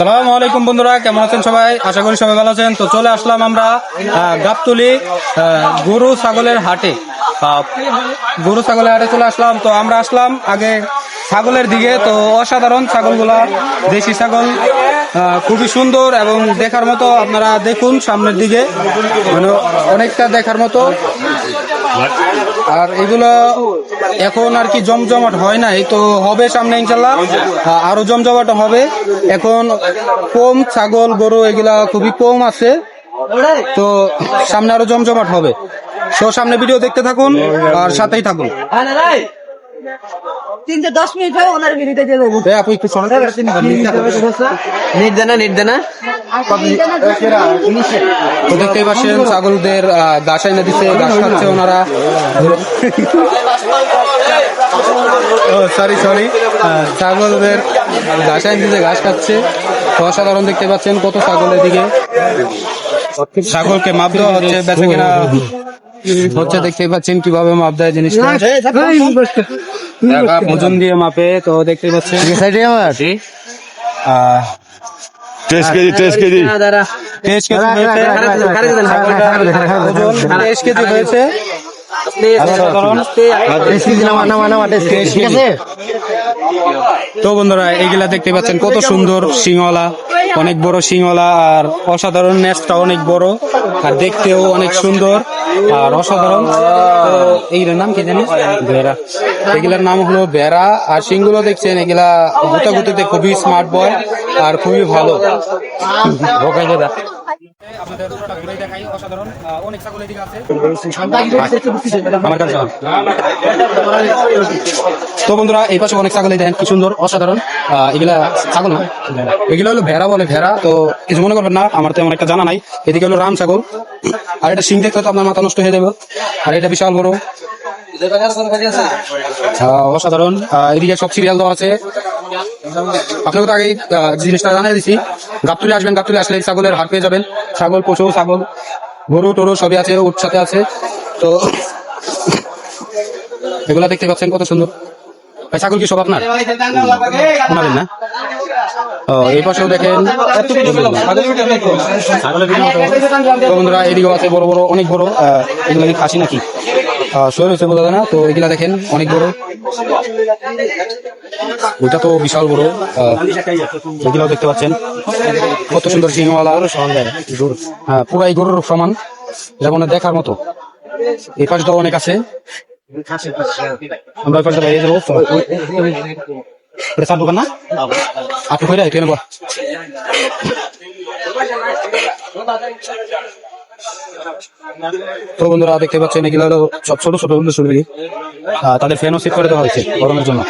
সালাম আলাইকুম বন্ধুরা, কেমন আছেন সবাই? আশা করি সবাই ভালো আছেন। তো চলে আসলাম আমরা গাবতলি গরু ছাগলের হাটে। গরু ছাগলের হাটে চলে আসলাম। তো আমরা আসলাম আগে ছাগলের দিকে। তো অসাধারণ ছাগলগুলা, দেশি ছাগল খুবই সুন্দর এবং দেখার মতো আপনারা দেখুন সামনের দিকে। মানে অনেকটা দেখার মতো। আর এগুলো এখন আর কি জমজমাট হয় নাই, তো হবে সামনে ইনশাল্লাহ। আরও জমজমাট হবে। এখন কম ছাগল, গরু এগুলা খুবই কম আছে। তো সামনে আরও জমজমাট হবে। তো সামনে ভিডিও দেখতে থাকুন আর সাথেই থাকুন। তিনটে দশ মিনিট হয় ওনার বিরিতে দিয়ে দেবো। এ, একটু সরেন। নেট দেনা নেট দেনা দেখতেই পাচ্ছেন ছাগলদের ঘাস এনে দিচ্ছে ঘাস খাচ্ছে ওনারা। ও সরি সরি ছাগলদের ঘাস এনে দিচ্ছে ঘাস খাচ্ছে। অসাধারণ দেখতে পাচ্ছেন কত ছাগলের দিকে ছাগলকে মাপ দেওয়া হচ্ছে বেচা কিনা হচ্ছে দেখতে পাচ্ছেন কীভাবে মাপ দেয় জিনিসটা ওজন দিয়ে মাপে তো দেখতে পাচ্ছেন তেইশ কেজি হয়েছে হয়েছে তো বন্ধুরা এইগুলা দেখতে পাচ্ছেন কত সুন্দর সিংওয়ালা অনেক বড় সিংওয়ালা আর অসাধারণ নেসটা অনেক বড় আর দেখতেও অনেক সুন্দর আর অসাধারণ। তো এইগুলোর নাম কি জানি ভেড়া এগুলার নাম হলো ভেড়া আর সিংগুলো দেখছেন এগুলা গুতাগুতিতে খুবই স্মার্ট বয় আর খুবই ভালো। ভোকাই দাদা তো বন্ধুরা এই পাশে অনেক ছাগল এই দেখেন কি সুন্দর অসাধারণ। এগুলা ছাগল না? এগুলো হলো ভেড়া বলে ভেড়া তো কিছু মনে করবেন না আমার তেমন একটা জানা নাই। এদিকে হলো রাম ছাগল। আর এটা সিং দেখতে তো আপনার মাথা নষ্ট হয়ে যাবে। আর এটা বিশাল বড়। অসাধারণ। আহ, এদিকে সব সিরিয়াল দেওয়া আছে। আপনাকে তো আগেই জিনিসটা জানিয়ে দিচ্ছি গাবতুলে আসবেন গাবতুলে আসলে ছাগলের হাট পেয়ে যাবেন। ছাগল পশু ছাগল গরু টরু সবই আছে ওর সাথে আছে। তো এগুলা দেখতে পাচ্ছেন কত সুন্দর। ছাগল কি সব আপনার? না। এই পাশেও দেখেন বন্ধুরা এদিকেও আছে বড় বড় অনেক বড়। আহ, এগুলো কি খাসি নাকি? শোর হয়েছে বোঝা যায় না? তো এগুলা দেখেন অনেক বড়। ওইটা তো বিশাল বড়। আহ, এগুলাও দেখতে পাচ্ছেন। কত সুন্দর সিংহওয়ালা। হ্যাঁ পুরাই গরুর সমান। যেমন দেখার মতো। এই পাশটাও অনেক আছে। আমরা ওই পাশটা বাইরে যাব। এটা দোকান না? আপনি কই রাখেন বল তো বন্ধুরা, দেখতে পাচ্ছেন, এগুলো হলো সব ছোট ছোট বন্ধু শুনবি তাদের ফ্যানও সেট করে দেওয়া হয়েছে গরমের জন্য।